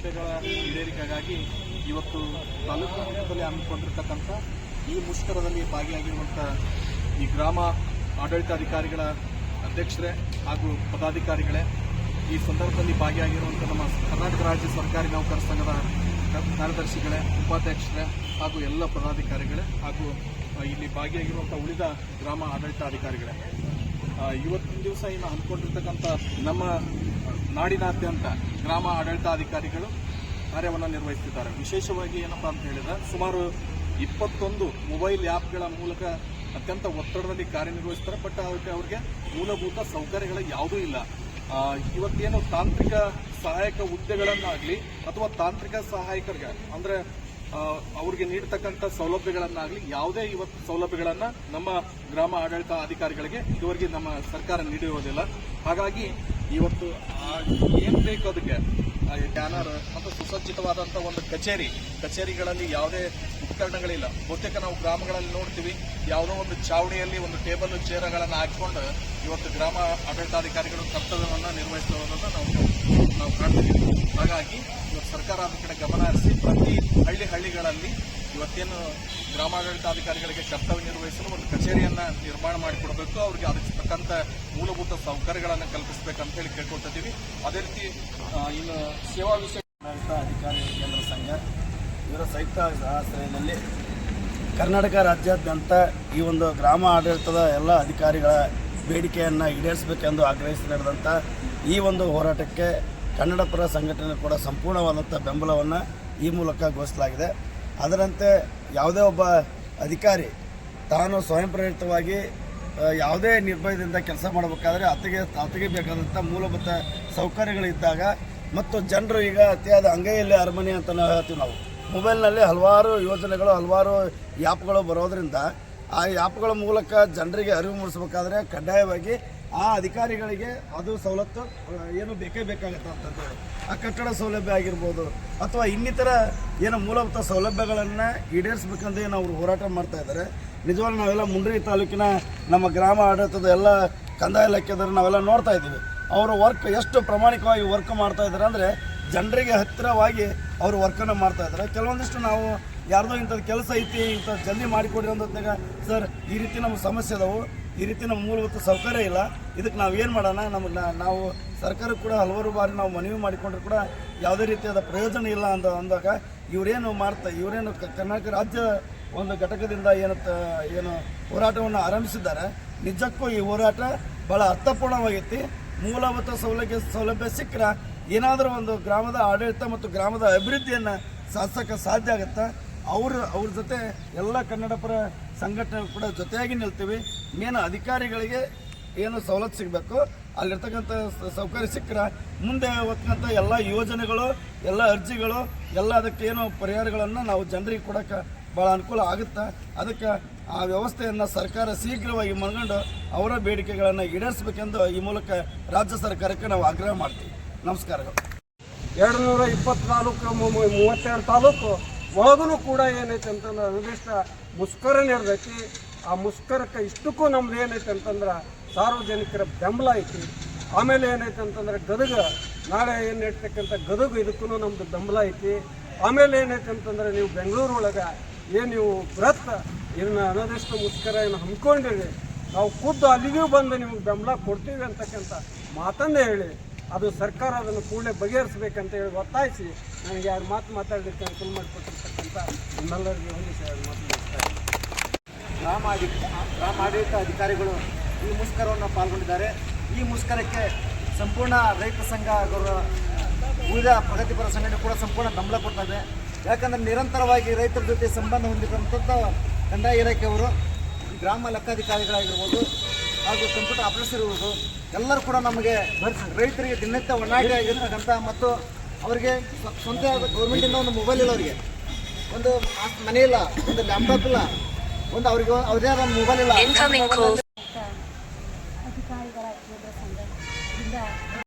ಸೌಲಭ್ಯಗಳ ಈಡೇರಿಕೆಗಾಗಿ ಇವತ್ತು ತಾಲೂಕು ಮಟ್ಟದಲ್ಲಿ ಹಮ್ಮಿಕೊಂಡಿರ್ತಕ್ಕಂಥ ಈ ಮುಷ್ಕರದಲ್ಲಿ ಭಾಗಿಯಾಗಿರುವಂಥ ಈ ಗ್ರಾಮ ಆಡಳಿತಾಧಿಕಾರಿಗಳ ಅಧ್ಯಕ್ಷರೇ ಹಾಗೂ ಪದಾಧಿಕಾರಿಗಳೇ, ಈ ಸಂದರ್ಭದಲ್ಲಿ ಭಾಗಿಯಾಗಿರುವಂಥ ನಮ್ಮ ಕರ್ನಾಟಕ ರಾಜ್ಯ ಸರ್ಕಾರಿ ನೌಕರ ಸಂಘದ ಕಾರ್ಯದರ್ಶಿಗಳೇ, ಉಪಾಧ್ಯಕ್ಷರೇ ಹಾಗೂ ಎಲ್ಲ ಪದಾಧಿಕಾರಿಗಳೇ ಹಾಗೂ ಇಲ್ಲಿ ಭಾಗಿಯಾಗಿರುವಂಥ ಉಳಿದ ಗ್ರಾಮ ಆಡಳಿತಾಧಿಕಾರಿಗಳೇ. ಇವತ್ತಿನ ದಿವಸ ಇನ್ನು ಹಮ್ಮಿಕೊಂಡಿರ್ತಕ್ಕಂಥ ನಮ್ಮ ನಾಡಿನಾದ್ಯಂತ ಗ್ರಾಮ ಆಡಳಿತಾಧಿಕಾರಿಗಳು ಕಾರ್ಯವನ್ನು ನಿರ್ವಹಿಸುತ್ತಿದ್ದಾರೆ. ವಿಶೇಷವಾಗಿ ಏನಪ್ಪ ಅಂತ ಹೇಳಿದ್ರೆ, ಸುಮಾರು ಇಪ್ಪತ್ತೊಂದು ಮೊಬೈಲ್ ಆ್ಯಪ್ಗಳ ಮೂಲಕ ಅತ್ಯಂತ ಒತ್ತಡದಲ್ಲಿ ಕಾರ್ಯನಿರ್ವಹಿಸ್ತಾರೆ. ಬಟ್ ಅದಕ್ಕೆ ಅವ್ರಿಗೆ ಮೂಲಭೂತ ಸೌಕರ್ಯಗಳ ಯಾವುದೂ ಇಲ್ಲ. ಇವತ್ತೇನು ತಾಂತ್ರಿಕ ಸಹಾಯಕ ಹುದ್ದೆಗಳನ್ನಾಗಲಿ ಅಥವಾ ತಾಂತ್ರಿಕ ಸಹಾಯಕರಿಗೆ, ಅಂದರೆ ಅವ್ರಿಗೆ ನೀಡತಕ್ಕಂಥ ಸೌಲಭ್ಯಗಳನ್ನಾಗಲಿ ಯಾವುದೇ ಇವತ್ತು ಸೌಲಭ್ಯಗಳನ್ನು ನಮ್ಮ ಗ್ರಾಮ ಆಡಳಿತ ಅಧಿಕಾರಿಗಳಿಗೆ ಇದುವರೆಗೆ ನಮ್ಮ ಸರ್ಕಾರ ನೀಡಿರುವುದಿಲ್ಲ ಹಾಗಾಗಿ ಇವತ್ತು ಏನ್ ಬೇಕು ಅದಕ್ಕೆ? ಬ್ಯಾನರ್ ಮತ್ತು ಸುಸಜ್ಜಿತವಾದಂಥ ಒಂದು ಕಚೇರಿ. ಕಚೇರಿಗಳಲ್ಲಿ ಯಾವುದೇ ಉಪಕರಣಗಳಿಲ್ಲ. ಬಹುತೇಕ ನಾವು ಗ್ರಾಮಗಳಲ್ಲಿ ನೋಡ್ತೀವಿ. ಯಾವುದೋ ಒಂದು ಚಾವಣಿಯಲ್ಲಿ ಒಂದು ಟೇಬಲ್, ಚೇರ್ಗಳನ್ನು ಹಾಕಿಕೊಂಡು ಇವತ್ತು ಗ್ರಾಮ ಆಡಳಿತಾಧಿಕಾರಿಗಳು ಕರ್ತವ್ಯವನ್ನು ನಿರ್ವಹಿಸುವುದನ್ನು ನಾವು ನಾವು ಕಾಣ್ತೀವಿ. ಹಾಗಾಗಿ, ಇವತ್ತು ಸರ್ಕಾರ ಅದ್ರ ಕಡೆ ಗಮನ ಹರಿಸಿ, ಪ್ರತಿ ಹಳ್ಳಿ ಹಳ್ಳಿಗಳಲ್ಲಿ ಇವತ್ತೇನು ಗ್ರಾಮಾಡಳಿತಾಧಿಕಾರಿಗಳಿಗೆ ಕರ್ತವ್ಯ ನಿರ್ವಹಿಸಲು ಒಂದು ಕಚೇರಿಯನ್ನು ನಿರ್ಮಾಣ ಮಾಡಿಕೊಡಬೇಕು, ಅವರಿಗೆ ಅದಕ್ಕೆ ತಕ್ಕಂತ ಮೂಲಭೂತ ಸೌಕರ್ಯಗಳನ್ನು ಕಲ್ಪಿಸಬೇಕಂತ ಹೇಳಿ ಕೇಳ್ಕೊಳ್ತಿದ್ದೀವಿ. ಅದೇ ರೀತಿ ಇನ್ನು ಸೇವಾ ವಿಷಯ ಅಧಿಕಾರಿ ಕೇಂದ್ರ ಸಂಘ, ಇವರ ಸಂಯುಕ್ತ ಆಶ್ರಯದಲ್ಲಿ ಕರ್ನಾಟಕ ರಾಜ್ಯಾದ್ಯಂತ ಈ ಒಂದು ಗ್ರಾಮ ಆಡಳಿತದ ಎಲ್ಲ ಅಧಿಕಾರಿಗಳ ಬೇಡಿಕೆಯನ್ನು ಈಡೇರಿಸಬೇಕೆಂದು ಆಗ್ರಹಿಸಿ ನಡೆದಂಥ ಈ ಒಂದು ಹೋರಾಟಕ್ಕೆ ಕನ್ನಡಪರ ಸಂಘಟನೆ ಕೂಡ ಸಂಪೂರ್ಣವಾದಂಥ ಬೆಂಬಲವನ್ನು ಈ ಮೂಲಕ ಘೋಷಿಸಲಾಗಿದೆ. ಅದರಂತೆ ಯಾವುದೇ ಒಬ್ಬ ಅಧಿಕಾರಿ ತಾನು ಸ್ವಯಂ ಪ್ರೇರಿತವಾಗಿ ಯಾವುದೇ ನಿರ್ಭಯದಿಂದ ಕೆಲಸ ಮಾಡಬೇಕಾದ್ರೆ ಆತಗೆ ಆತಗೆ ಬೇಕಾದಂಥ ಮೂಲಭೂತ ಸೌಕರ್ಯಗಳಿದ್ದಾಗ ಮತ್ತು ಜನರು ಈಗ ಅತಿಯಾದ ಅಂಗೈಯಲ್ಲಿ ಅರಮನೆ ಅಂತ ನಾವು ಹೇಳ್ತೀವಿ ನಾವು. ಮೊಬೈಲ್ನಲ್ಲಿ ಹಲವಾರು ಯೋಜನೆಗಳು, ಹಲವಾರು ಆ್ಯಪ್ಗಳು ಬರೋದರಿಂದ ಆ ಆ್ಯಪ್ಗಳ ಮೂಲಕ ಜನರಿಗೆ ಅರಿವು ಮೂಡಿಸ್ಬೇಕಾದ್ರೆ ಕಡ್ಡಾಯವಾಗಿ ಆ ಅಧಿಕಾರಿಗಳಿಗೆ ಅದು ಸವಲತ್ತು, ಏನು ಬೇಕೇ ಬೇಕಾಗುತ್ತೆ ಅಂತಂದೇಳಿ ಆ ಕಟ್ಟಡ ಸೌಲಭ್ಯ ಆಗಿರ್ಬೋದು, ಅಥವಾ ಇನ್ನಿತರ ಏನು ಮೂಲಭೂತ ಸೌಲಭ್ಯಗಳನ್ನು ಈಡೇರಿಸಬೇಕಂತ ಏನು ಅವರು ಹೋರಾಟ ಮಾಡ್ತಾ ಇದ್ದಾರೆ. ನಿಜವಾಗ್ಲೂ ನಾವೆಲ್ಲ ಮುಂಡ್ರಿ ತಾಲೂಕಿನ ನಮ್ಮ ಗ್ರಾಮ ಆಡಳಿತದ ಎಲ್ಲ ಕಂದಾಯ ಇಲಾಖೆದವರು ನಾವೆಲ್ಲ ನೋಡ್ತಾ ಇದ್ದೀವಿ. ಅವರು ವರ್ಕ್ ಎಷ್ಟು ಪ್ರಾಮಾಣಿಕವಾಗಿ ವರ್ಕ್ ಮಾಡ್ತಾ ಇದ್ದಾರೆ ಅಂದರೆ ಜನರಿಗೆ ಹತ್ತಿರವಾಗಿ ಅವರು ವರ್ಕನ್ನು ಮಾಡ್ತಾ ಇದ್ದಾರೆ. ಕೆಲವೊಂದಿಷ್ಟು ನಾವು ಯಾರ್ದೋ ಇಂಥದ್ದು ಕೆಲಸ ಐತಿ, ಇಂಥದ್ದು ಜಲ್ದಿ ಮಾಡಿಕೊಡ್ರಿ ಅಂದಾಗ ಸರ್, ಈ ರೀತಿ ನಮ್ಮ ಸಮಸ್ಯೆ ಅದಾವು ಈ ರೀತಿ ನಮ್ಮ ಮೂಲಭೂತ ಸೌಕರ್ಯ ಇಲ್ಲ. ಇದಕ್ಕೆ ನಾವು ಏನು ಮಾಡೋಣ? ನಮಗೆ ನಾವು ಸರ್ಕಾರ ಕೂಡ ಹಲವಾರು ಬಾರಿ ನಾವು ಮನವಿ ಮಾಡಿಕೊಂಡ್ರು ಕೂಡ ಯಾವುದೇ ರೀತಿಯಾದ ಪ್ರಯೋಜನ ಇಲ್ಲ ಅಂತ ಅಂದಾಗ ಇವರೇನು ಮಾಡ್ತಾ ಇವರೇನು ಕರ್ನಾಟಕ ರಾಜ್ಯ ಒಂದು ಘಟಕದಿಂದ ಏನು ಏನು ಹೋರಾಟವನ್ನು ಆರಂಭಿಸಿದ್ದಾರೆ. ನಿಜಕ್ಕೂ ಈ ಹೋರಾಟ ಭಾಳ ಅರ್ಥಪೂರ್ಣವಾಗೈತಿ. ಮೂಲಭೂತ ಸೌಲಭ್ಯ ಸೌಲಭ್ಯ ಸಿಕ್ಕರೆ ಏನಾದರೂ ಒಂದು ಗ್ರಾಮದ ಆಡಳಿತ ಮತ್ತು ಗ್ರಾಮದ ಅಭಿವೃದ್ಧಿಯನ್ನು ಸಾಧಿಸೋಕ್ಕೆ ಸಾಧ್ಯ ಆಗುತ್ತೆ? ಅವ್ರ ಅವ್ರ ಜೊತೆ ಎಲ್ಲ ಕನ್ನಡಪರ ಸಂಘಟನೆ ಕೂಡ ಜೊತೆಯಾಗಿ ನಿಲ್ತೀವಿ. ಮೇನ್ ಅಧಿಕಾರಿಗಳಿಗೆ ಏನು ಸವಲತ್ತು ಸಿಗಬೇಕು, ಅಲ್ಲಿರ್ತಕ್ಕಂಥ ಸೌಕರ್ಯ ಸಿಕ್ಕರೆ ಮುಂದೆ ಹೋಗ್ತಕ್ಕಂಥ ಎಲ್ಲ ಯೋಜನೆಗಳು, ಎಲ್ಲ ಅರ್ಜಿಗಳು, ಎಲ್ಲ ಅದಕ್ಕೆ ಏನು ಪರಿಹಾರಗಳನ್ನು ನಾವು ಜನರಿಗೆ ಕೊಡೋಕೆ ಭಾಳ ಅನುಕೂಲ ಆಗುತ್ತೆ. ಅದಕ್ಕೆ ಆ ವ್ಯವಸ್ಥೆಯನ್ನು ಸರ್ಕಾರ ಶೀಘ್ರವಾಗಿ ಮನಗಂಡು ಅವರ ಬೇಡಿಕೆಗಳನ್ನು ಈಡೇರಿಸಬೇಕೆಂದು ಈ ಮೂಲಕ ರಾಜ್ಯ ಸರ್ಕಾರಕ್ಕೆ ನಾವು ಆಗ್ರಹ ಮಾಡ್ತೀವಿ. ನಮಸ್ಕಾರಗಳು. ಎರಡು ನೂರ ಇಪ್ಪತ್ನಾಲ್ಕು ಮೂವತ್ತೆರಡು ತಾಲೂಕು ಒಳಗೂ ಕೂಡ ಏನೈತೆ ಅಂತಂದ್ರೆ ನಿರ್ದಿಷ್ಟ ಮುಷ್ಕರ ನಡೆದೈತಿ. ಆ ಮುಷ್ಕರಕ್ಕೆ ಇಷ್ಟಕ್ಕೂ ನಮ್ದು ಏನೈತೆ ಅಂತಂದ್ರೆ ಸಾರ್ವಜನಿಕರ ಬೆಂಬಲ ಐತಿ ಆಮೇಲೆ ಏನೈತೆ ಅಂತಂದ್ರೆ ಗದಗ, ನಾಳೆ ಏನು ಇರ್ತಕ್ಕಂಥ ಗದಗ ಇದಕ್ಕೂ ನಮ್ದು ಬೆಂಬಲ ಐತಿ ಆಮೇಲೆ ಏನೈತೆ ಅಂತಂದ್ರೆ ನೀವು ಬೆಂಗಳೂರು ಒಳಗೆ ಏನು ನೀವು ಬೃಹತ್ ಇದನ್ನ ಅನದಷ್ಟು ಮುಷ್ಕರ ಏನು ಹಮ್ಮಿಕೊಂಡಿರಿ ನಾವು ಖುದ್ದು ಅಲ್ಲಿಗೂ ಬಂದು ನಿಮ್ಗೆ ಬೆಂಬಲ ಕೊಡ್ತೀವಿ ಅಂತಕ್ಕಂಥ ಮಾತನ್ನೇ ಹೇಳಿ, ಅದು ಸರ್ಕಾರ ಅದನ್ನು ಕೂಡಲೇ ಬಗೆಹರಿಸಬೇಕಂತ ಹೇಳಿ ಒತ್ತಾಯಿಸಿ, ನನಗೆ ಯಾರು ಮಾತು ಮಾತಾಡಲಿಕ್ಕೆ ಅನುಕೂಲ ಮಾಡಿಕೊಟ್ಟಿರ್ತಕ್ಕಂಥ ನಿಮ್ಮೆಲ್ಲರಿಗೆ ಹೊಂದಿಸಿ ಎರಡು ಮಾತು. ಗ್ರಾಮ ಗ್ರಾಮ ಆಡಳಿತ ಅಧಿಕಾರಿಗಳು ಈ ಮುಷ್ಕರವನ್ನು ಪಾಲ್ಗೊಂಡಿದ್ದಾರೆ. ಈ ಮುಷ್ಕರಕ್ಕೆ ಸಂಪೂರ್ಣ ರೈತ ಸಂಘ ಉಳಿದ ಪ್ರಗತಿಪರ ಸಂಘಟನೆ ಕೂಡ ಸಂಪೂರ್ಣ ಬೆಂಬಲ ಕೊಡ್ತಾ ಇದೆ ಯಾಕಂದರೆ ನಿರಂತರವಾಗಿ ರೈತರ ಜೊತೆ ಸಂಬಂಧ ಹೊಂದಿರುವಂಥದ್ದು ಕಂದಾಯ ಇಲಾಖೆಯವರು ಗ್ರಾಮ ಲೆಕ್ಕಾಧಿಕಾರಿಗಳಾಗಿರ್ಬೋದು ಹಾಗೂ ಕಂಪ್ಯೂಟರ್ ಆಪರೇಟರ್ ಇರ್ಬೋದು ಎಲ್ಲರೂ ಕೂಡ ನಮಗೆ ರೈತರಿಗೆ ದಿನನಿತ್ಯ ಒಣಾಟ ಆಗಿರ್ತಕ್ಕಂಥ ಮತ್ತು ಅವರಿಗೆ ಸ್ವ- ಸ್ವಂತ ಗೌರ್ಮೆಂಟಿಂದ ಒಂದು ಮೊಬೈಲ್ ಇಲ್ಲ ಅವರಿಗೆ ಒಂದು ಮನೆ ಇಲ್ಲ ಒಂದು ಲ್ಯಾಪ್ಟಾಪ್ ಇಲ್ಲ ಒಂದು ಅವ್ರಿಗೆ ಅವ್ರದೇ ಆದ ಮೊಬೈಲ್ ಇಲ್ಲ